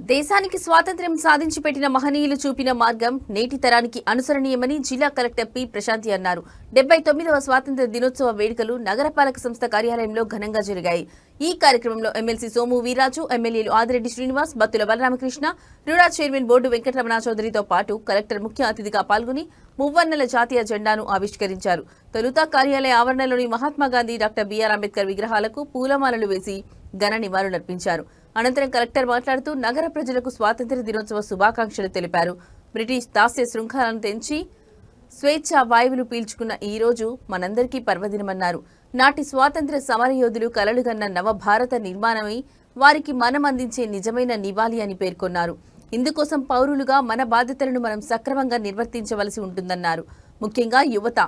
దేశానికి స్వాతంత్ర్యం సాధించి పెట్టిన మహనీయులు చూపిన మార్గం నేటి తరానికి అనుసరణీయమని జిల్లా కలెక్టర్ పి. ప్రశాంతి అన్నారు. డెబ్బై తొమ్మిదవ స్వాతంత్ర దినోత్సవ వేడుకలు నగరపాలక సంస్థ కార్యాలయంలో ఘనంగా జరిగాయి. ఈ కార్యక్రమంలో ఎమ్మెల్సీ సోము వీరాజు ఎమ్మెల్యేలు Adireddy Srinivas Battula Balaramakrishna RUDA chairman board Venkataramana చౌదరితో పాటు కలెక్టర్ ముఖ్య అతిథిగా పాల్గొని మువ్వన్నెల జాతీయ జెండాను ఆవిష్కరించారు. తొలుత కార్యాలయ ఆవరణలోని Mahatma Gandhi doctor B R Ambedkar విగ్రహాలకు పూలమాలలు వేసి ఘన నివాళులర్పించారు అనంతరం కలెక్టర్ మాట్లాడుతూ నగర ప్రజలకు స్వాతంత్ర్య దినోత్సవ శుభాకాంక్షలు తెలిపారు. బ్రిటిష్ దాస్య శృంఖలను తెంచి స్వేచ్ఛ వాయువులు పీల్చుకున్న ఈ రోజు మనందరికీ పర్వదినమన్నారు. నాటి స్వాతంత్ర్య సమరయోధులు కలలుగన్న నవభారత నిర్మాణమై వారికి మనం అందించే నిజమైన నివాళి అని పేర్కొన్నారు. ఇందుకోసం పౌరులుగా మన బాధ్యతలను మనం సక్రమంగా నిర్వర్తించవలసి ఉంటుందన్నారు. ముఖ్యంగా యువత.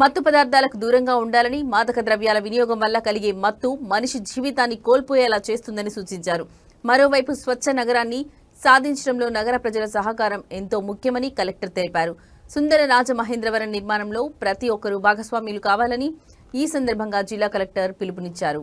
మత్తు పదార్థాలకు దూరంగా ఉండాలని మాదక ద్రవ్యాల వినియోగం వల్ల కలిగే మత్తు మనిషి జీవితాన్ని కోల్పోయేలా చేస్తుందని సూచించారు. మరోవైపు స్వచ్ఛ నగరాన్ని సాధించడంలో నగర ప్రజల సహకారం ఎంతో ముఖ్యమని కలెక్టర్ తెలిపారు. సుందర రాజమహేంద్రవరం నిర్మాణంలో ప్రతి ఒక్కరూ భాగస్వామ్యులు కావాలని ఈ సందర్భంగా జిల్లా కలెక్టర్ పిలుపునిచ్చారు.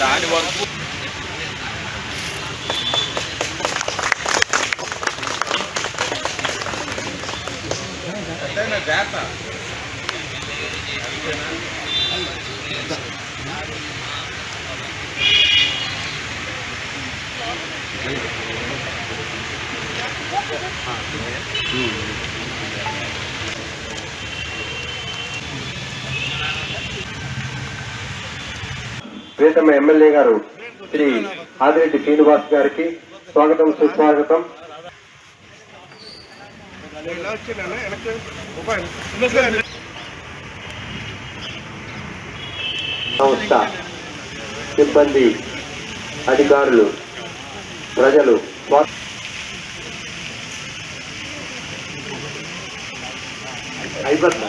దాని వరకు జాగ్రత్త ప్రియతమ ఎమ్మెల్యే గారు శ్రీ ఆదిరెడ్డి శ్రీనివాస్ గారికి స్వాగతం సుస్వాగతం. సంస్థ సిబ్బంది అధికారులు ప్రజలు స్వా- ಐವತ್ತು